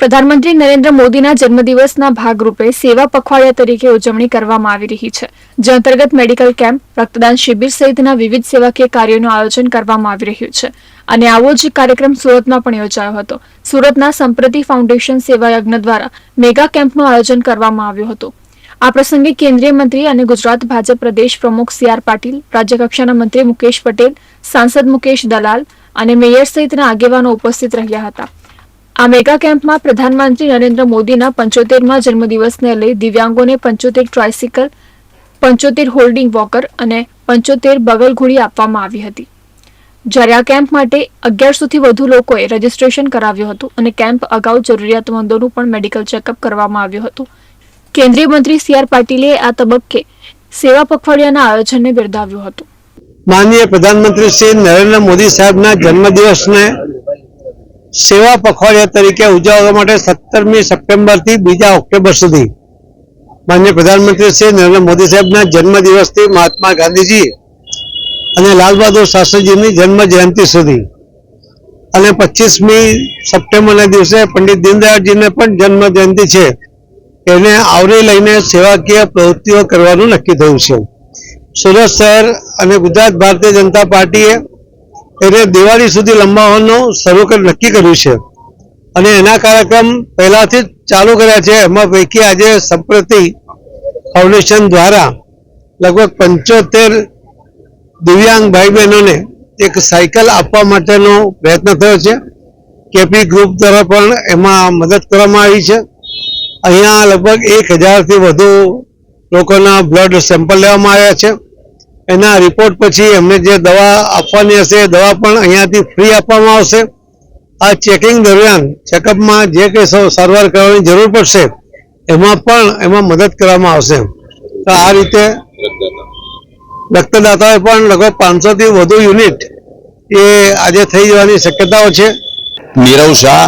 પ્રધાનમંત્રી નરેન્દ્ર મોદીના જન્મદિવસના ભાગરૂપે સેવા પખવાડિયા તરીકે ઉજવણી કરવામાં આવી રહી છે, જે અંતર્ગત મેડિકલ કેમ્પ, રક્તદાન શિબિર સહિતના વિવિધ સેવાકીય કાર્યોનું આયોજન કરવામાં આવી રહ્યું છે અને આવો જ કાર્યક્રમ સુરતમાં પણ યોજાયો હતો. સુરતના સંપ્રતિ ફાઉન્ડેશન સેવા યજ્ઞ દ્વારા મેગા કેમ્પનું આયોજન કરવામાં આવ્યું હતું. આ પ્રસંગે કેન્દ્રીય મંત્રી અને ગુજરાત ભાજપ પ્રદેશ પ્રમુખ સી આર પાટીલ, રાજ્યકક્ષાના મંત્રી મુકેશ પટેલ, સાંસદ મુકેશ દલાલ અને મેયર સહિતના આગેવાનો ઉપસ્થિત રહ્યા હતા. આ મેગા કેમ્પમાં પ્રધાનમંત્રી નરેન્દ્ર મોદીના પંચોતેરમાં જન્મદિવસને લઈ દિવ્યાંગોને પંચોતેર ટ્રાયસિકલ, પંચોતેર હોલ્ડિંગ વોકર અને પંચોતેર બગલઘોડી આપવામાં આવી હતી. જ્યારે આ કેમ્પ માટે અગિયારસોથી વધુ લોકોએ રજીસ્ટ્રેશન કરાવ્યું હતું અને કેમ્પ અગાઉ જરૂરિયાતમંદોનું પણ મેડિકલ ચેકઅપ કરવામાં આવ્યું હતું. કેન્દ્રીય મંત્રી સી આર પાટીલે આ તબક્કે સેવા પખવાડિયાના આયોજનને બિરદાવ્યું હતું. માનનીય પ્રધાનમંત્રી શ્રી નરેન્દ્ર મોદી સાહેબના જન્મદિવસને સેવા પખવાડિયા તરીકે ઉજવવા માટે સત્તરમી સપ્ટેમ્બરથી બીજા ઓક્ટોબર સુધી માનનીય પ્રધાનમંત્રી શ્રી નરેન્દ્ર મોદી સાહેબના જન્મદિવસથી મહાત્મા ગાંધીજી અને લાલ બહાદુર શાસ્ત્રીજીની જન્મ જયંતિ સુધી અને પચીસમી સપ્ટેમ્બરના દિવસે પંડિત દીનદયાળજીને પણ જન્મ જયંતિ છે. એને આવરી લઈને સેવાકીય પ્રવૃત્તિઓ કરવાનું નક્કી થયું છે. સુરત શહેર અને ગુજરાત ભારતીય જનતા પાર્ટીએ એને દિવાળી સુધી લંબાવવાનું શરૂ કરી, નક્કી કર્યું છે. અને એના કાર્યક્રમ પહેલાંથી જ ચાલુ કર્યા છે. એમાં પૈકી આજે સંપ્રતિ ફાઉન્ડેશન દ્વારા લગભગ પંચોતેર દિવ્યાંગ ભાઈ બહેનોને એક સાયકલ આપવા માટેનો પ્રયત્ન થયો છે. કેપી ગ્રુપ દ્વારા પણ એમાં મદદ કરવામાં આવી છે. અહીંયા લગભગ એક હજારથી વધુ લોકોના બ્લડ સેમ્પલ લેવામાં આવ્યા છે. એના રિપોર્ટ પછી એમને જે દવા આપવાની હશે એ દવા પણ અહીંયાથી ફ્રી આપવામાં આવશે. આ ચેકિંગ દરમિયાન ચેકઅપમાં જે કંઈ સૌ સારવાર કરવાની જરૂર પડશે, એમાં પણ એમાં મદદ કરવામાં આવશે. તો આ રીતે રક્તદાતાએ પણ લગભગ પાંચસોથી વધુ યુનિટ એ આજે થઈ જવાની શક્યતાઓ છે. નીરવ શાહ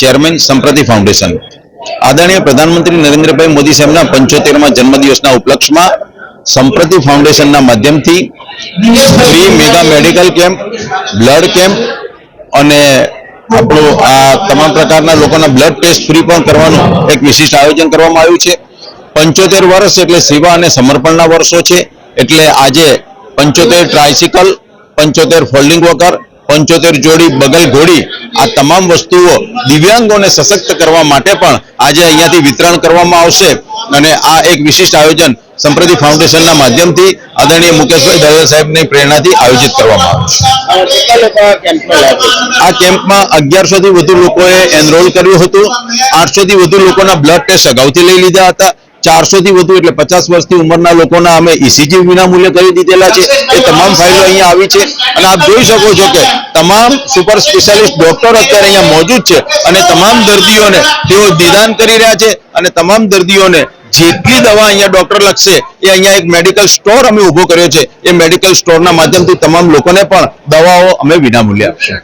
ચેરમેન સંપ્રતિ ફાઉન્ડેશન આદરણીય પ્રધાનમંત્રી નરેન્દ્રભાઈ મોદી સાહેબના પંચોતેરમાં જન્મદિવસના ઉપલક્ષમાં સંપ્રતિ ફાઉન્ડેશનના માધ્યમથી free mega medical camp blood camp અને આપણું આ તમામ પ્રકારના લોકોના બ્લડ ટેસ્ટ ફ્રી પણ કરવાનું એક વિશિષ્ટ આયોજન કરવામાં આવ્યું છે. પંચોતેર વર્ષ એટલે સેવા અને સમર્પણના વર્ષો છે. એટલે આજે પંચોતેર ટ્રાયસિકલ પંચોતેર ફોલ્ડિંગ વોકર પંચોતેર જોડી બગલ ઘોડી આ તમામ વસ્તુઓ દિવ્યાંગોને સશક્ત કરવા માટે પણ આજે અહીંયાથી વિતરણ કરવામાં આવશે. અને આ એક વિશિષ્ટ આયોજન સંપ્રતિ ફાઉન્ડેશનના માધ્યમથી આદરણીય મુકેશભાઈ દવે સાહેબની પ્રેરણાથી આયોજિત કરવામાં આવ્યું આ કેમ્પમાં અગિયારસો થી વધુ લોકોએ એનરોલ કર્યું હતું. આઠસો થી વધુ લોકોના બ્લડ ટેસ્ટ અગાઉથી લઈ લીધા હતા. ચારસો થી વધુ એટલે પચાસ વર્ષથી ઉંમરના લોકોના અમે ઇસીજી વિના મૂલ્ય કરી દીધેલા છે. એ તમામ ફાઇલો અહીંયા આવી છે. અને આપ જોઈ શકો છો કે તમામ સુપર સ્પેશિયાલિસ્ટ ડોક્ટર અત્યારે અહીંયા મોજૂદ છે. અને તમામ દર્દીઓને તેઓ નિદાન કરી રહ્યા છે. અને તમામ દર્દીઓને જેટલી દવા અહીંયા ડોક્ટર લખશે, એ અહીંયા એક મેડિકલ સ્ટોર અમે ઊભો કર્યો છે. એ મેડિકલ સ્ટોરના માધ્યમથી તમામ લોકોને પણ દવાઓ અમે વિનામૂલ્યે આપશે.